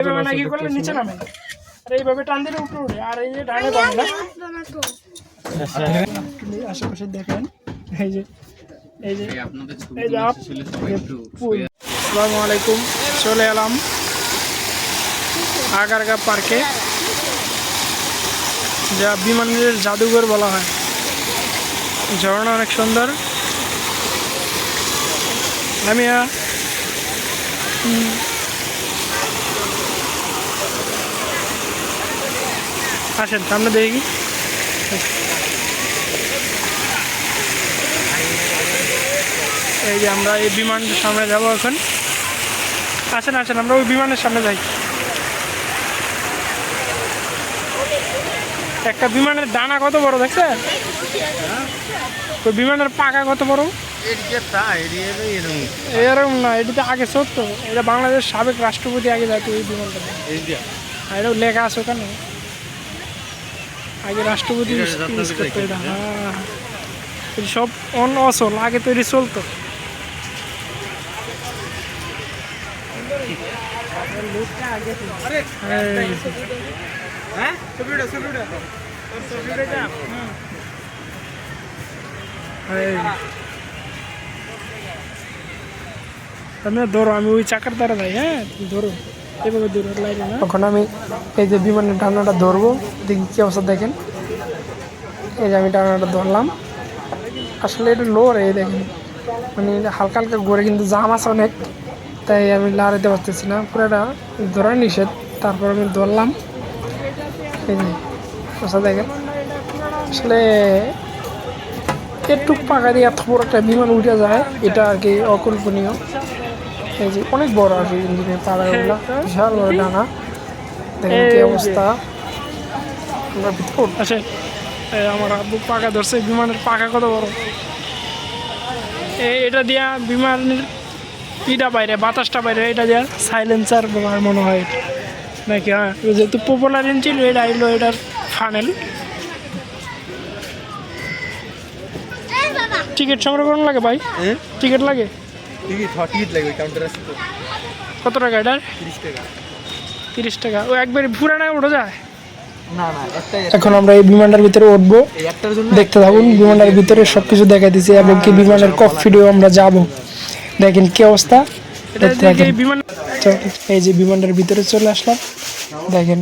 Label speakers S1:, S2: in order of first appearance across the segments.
S1: এইভাবে নাকি করলে নিচে নামে? আর এইভাবে টান দিলে উপরে উঠে আর এই যে ডানে বামে না? আশেপাশে দেখেন এই যে এই যে এই যে আপ আসসালামু আলাইকুম চলে এলাম আগারগা পার্কে যা বিমানের জাদুঘর বলা হয়। ঝর্ণা অনেক সুন্দর। আমি আসেন সামনে দেখি। এই যে আমরা এই বিমানের সামনে যাব এখন। আসেন আসেন আমরা ওই বিমানের সামনে যাই। একটা বিমানের ডানা কত বড় দেখছে ওই বিমানের পাকা কত বড়? এরকম না এটিতে আগে সত্য। এটা বাংলাদেশ সাবেক রাষ্ট্রপতি আগে যাইতো এই বিমানটা। আর এটাও লেখা আছে ওখানে। আগে রাষ্ট্রপতি করতো এটা হ্যাঁ। এটা সব অন্য অচল আগে তৈরি চলতো। তুমি ধরো আমি ওই চাকার দ্বারা যাই হ্যাঁ? তুমি ধরো। এভাবে ধরো লাইনে না? তখন আমি এই যে বিমানের ডানাটা ধরবো, দেখি কি অবস্থা দেখেন। এই যে আমি ডানাটা ধরলাম। আসলে এটা লো রে এই দেখেন। মানে হালকা হালকা ঘুরে কিন্তু জাম আছে অনেক, তাই আমি লাড়াতে পারতেছি না। পুরোটা ধরা নিষেধ, তারপর আমি ধরলাম। এই যে, অবস্থা দেখেন। আসলে একটু পাকা দিয়ে এত বড় একটা বিমান উঠে যায়, এটা আর কি অকল্পনীয়। এই যে অনেক বড় আর কি ইঞ্জিনের পাড়াগুলো বিশাল বড় ডানা। দেখেন কি অবস্থা। আমরা ভিতরে। উঠতেছে আমার আব্বু পাকা ধরছে বিমানের পাকা কত বড়? এই এটা দিয়া বিমানের ইটা বাইরে বাতাসটা বাইরে এটা দিয়া সাইলেন্সার ব্যবহার মনে হয়। নাকি হ্যাঁ যেহেতু পপুলার ইঞ্জিন এটা আইলো এটার ফানেল টিকিট সংগ্রহ করানো লাগে ভাই? টিকিট লাগে?
S2: টিকিট টিকিট লাগবে কাউন্টার আছে তো।
S1: কত টাকা এটার?
S2: তিরিশ টাকা।
S1: তিরিশ টাকা। ও একবারে পুরানায় উঠে যায়? এখন আমরা এই বিমানটার ভিতরে উঠবো। দেখতে থাকুন বিমানটার ভিতরে সবকিছু দেখা দিছি এবং কি বিমানের কফ ভিডিও আমরা যাব। দেখেন কি অবস্থা। দেখতে থাকেন। এই যে বিমানটার ভিতরে চলে আসলাম। দেখেন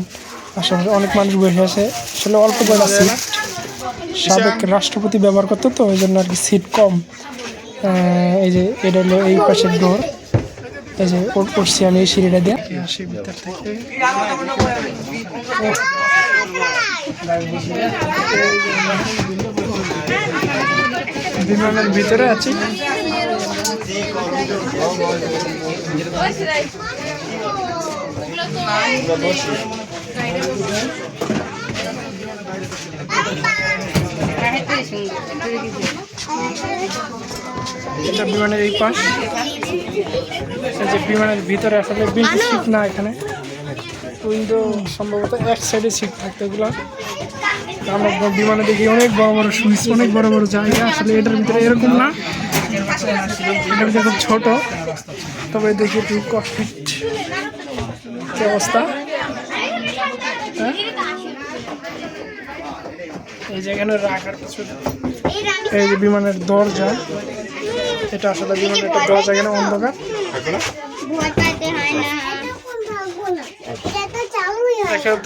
S1: আশেপাশে অনেক মানুষ বসে আছে। আসলে অল্প কয়টা সিট সাবেক রাষ্ট্রপতি ব্যবহার করতো তো ওই জন্য আর কি সিট কম। এই যে এটা হলো এই পাশের ডোর এই যে উঠ- উঠছি আমি এই সিঁড়িটা দিয়ে। আসি ভিতর থেকে বিমানের ভিতরে আছি এটা বিমানের এই পাশ। যে বিমানের ভিতরে আসলে বেশি সিট না এখানে। উইন্ডো সম্ভবত এক সাইডে সিট থাকতো এগুলো। আমরা বিমানে দেখি অনেক বড় বড় সুইচ অনেক বড় বড় জায়গা। আসলে এটার ভিতরে এরকম না। এটার ভিতরে খুব ছোট। তবে দেখি একটু ককপিট কি অবস্থা। হ্যাঁ? এই যে এখানে রাখার কিছু এই যে বিমানের দরজা। এটা আসলে বিমানের একটা দরজা এখানে অন্ধকার?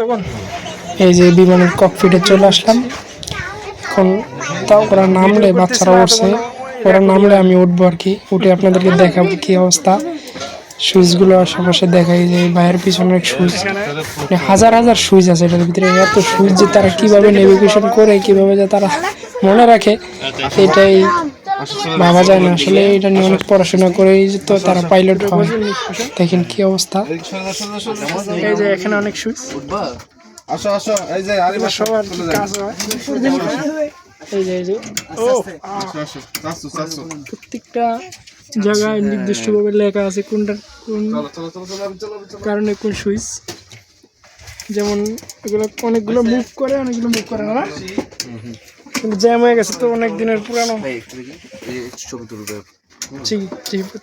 S1: তখন এই যে বিমানের ককপিটে চলে আসলাম। এখন তাও ওরা নামলে বাচ্চারা উঠছে। ওরা নামলে আমি উঠবো আর কি। উঠে আপনাদেরকে দেখাবো কি অবস্থা। সুইচগুলো আশেপাশে দেখাই যে বাইরের পিছনে অনেক সুইচ। মানে হাজার হাজার সুইচ আছে এটার ভিতরে। এত সুইচ যে তারা কীভাবে নেভিগেশন করে কীভাবে যে তারা মনে রাখে এটাই ভাবা যায় না আসলে এটা নিয়ে অনেক পড়াশোনা করেই যে তো তারা পাইলট হয়। দেখেন কি অবস্থা। এই যে এখানে অনেক সুইচ
S2: আসো আসো এই যে আরে
S1: সবার কাজ হয়। এই যে এই যে। ও প্রত্যেকটা জায়গায় নির্দিষ্টভাবে লেখা আছে কোনটা কোন
S2: চলো চলো চলো চলো চলো চলো।
S1: কারণে কোন সুইচ যেমন এগুলো অনেকগুলো মুভ করে অনেকগুলো মুভ করে না? কিন্তু জ্যাম হয়ে গেছে তো অনেক দিনের পুরানো।
S2: এই ছবি তুলবে।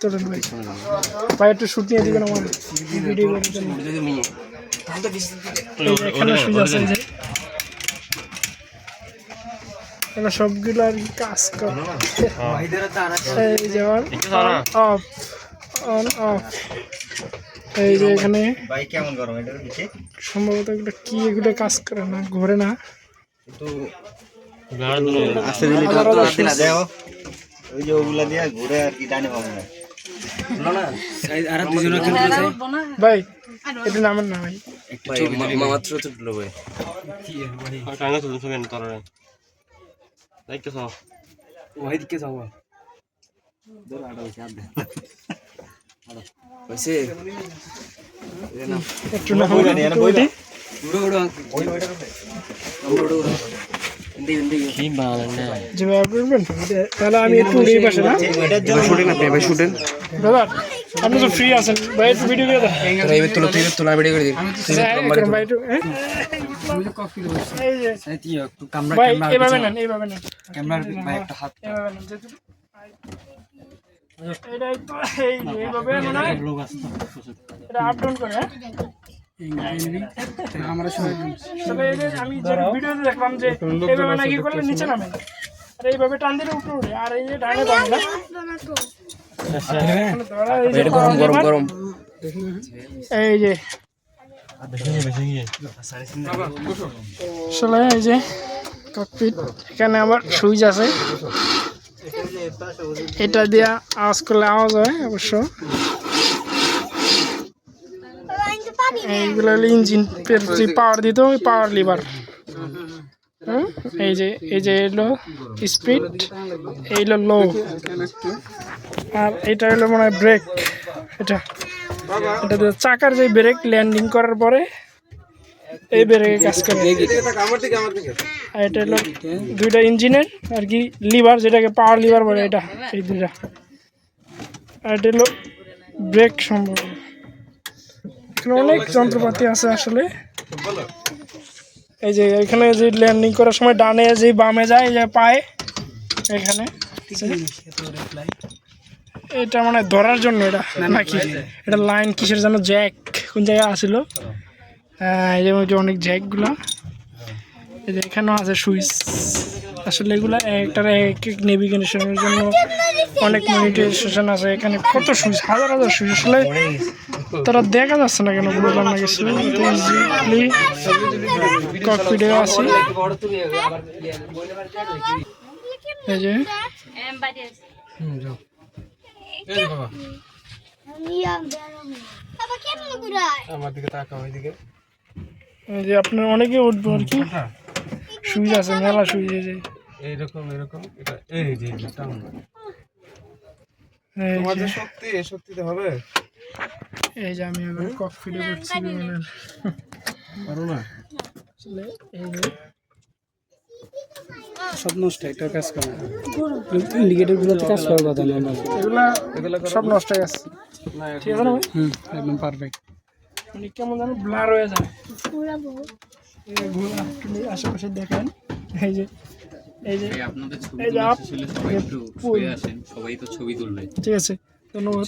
S1: তোলেন ভাই ভাই একটু শুট নিয়ে দিবেন আমার ভিডিও এখানে আছে যে। সবগুলো আর কাজ করে। এই যে অফ অন অফ এই যে এখানে।
S3: ভাই কেমন গরম এটার পিছে
S1: সম্ভবত এগুলো কি এগুলো কাজ করে না ঘোরে না।
S3: আস্তে দিলে তো
S1: আলাদা
S3: আস্তে না দেখো ওই যে ওগুলা দিয়ে ঘুরে আর কি ডানে পাবো না।
S1: ভাই এটা নামের না ভাই একটু না
S3: বইটা নিয়ে আয়, বইটা।
S1: করবেন তাহলে আমি একটু এই
S3: ভাই
S1: আপনি তো ফ্রি আছেন ভাই ভিডিও করে
S4: তোলা ভিডিও করে
S1: হ্যাঁ, ভাই হ্যাঁ? ভাই এইভাবে নেন এইভাবে
S4: ভাই
S1: মানে এটা আপ করে হ্যাঁ? এই যে এই যে ককপিট এখানে আবার সুইচ আছে এটা দিয়া আওয়াজ করলে আওয়াজ হয় অবশ্য এইগুলো হলো ইঞ্জিন যে পাওয়ার দিত, ওই পাওয়ার লিভার এই যে এই যে এলো স্পিড এইলো লো আর এটা হলো মনে হয় ব্রেক এটা। এটা চাকার যে ব্রেক ল্যান্ডিং করার পরে এই ব্রেকে কাজ করে। আর এটা হলো দুইটা ইঞ্জিনের, আর কি লিভার যেটাকে পাওয়ার লিভার বলে এটা, এই দুইটা। আর এটা হলো ব্রেক সম্ভব এখানে অনেক যন্ত্রপাতি আছে আসলে। এই যে এখানে যে ল্যান্ডিং করার সময় ডানে যে বামে যায় যে পায়ে এখানে। এটা মানে ধরার জন্য এটা নাকি? এটা লাইন কিসের যেন জ্যাক কোন জায়গায় আসিল? হ্যাঁ এই যে অনেক জ্যাকগুলো এই যে এখানেও আছে সুইচ। আসলে এগুলো একটার এক এক নেভিগেশনের জন্য অনেক মনিটাইজেশন আছে। এখানে কত সুইচ হাজার হাজার সুইচ। আসলে তারা দেখা যাচ্ছে না কেন? বুঝলাম না কিছু ককপিটে আছে। এই যে। এই আপনার অনেকে উঠবো আর কি। সুইচ আছে মেলা যে
S2: এইরকম এরকম এটা এই যে। শক্তি এই শক্তিতে হবে?
S1: এই যে আমি এবার ককপিটে করছি বিমানের
S2: পারো না
S1: এই যে
S4: সব নষ্ট একটা কাজ করে। ইন্ডিকেটর গুলোতে কাজ করার কথা না
S1: এগুলা সব নষ্ট হয়ে গেছে। ঠিক আছে না ভাই?
S4: হুম একদম পারফেক্ট
S1: মানে কেমন যেন ব্লার হয়ে যায়। আশেপাশে দেখেন। এই যে এই যে
S5: আপনাদের ছবি
S1: এই যে
S5: তোলা
S1: আপ
S5: সবাই একটু আসেন সবাই তো ছবি তুলবে।
S1: ঠিক আছে ধন্যবাদ।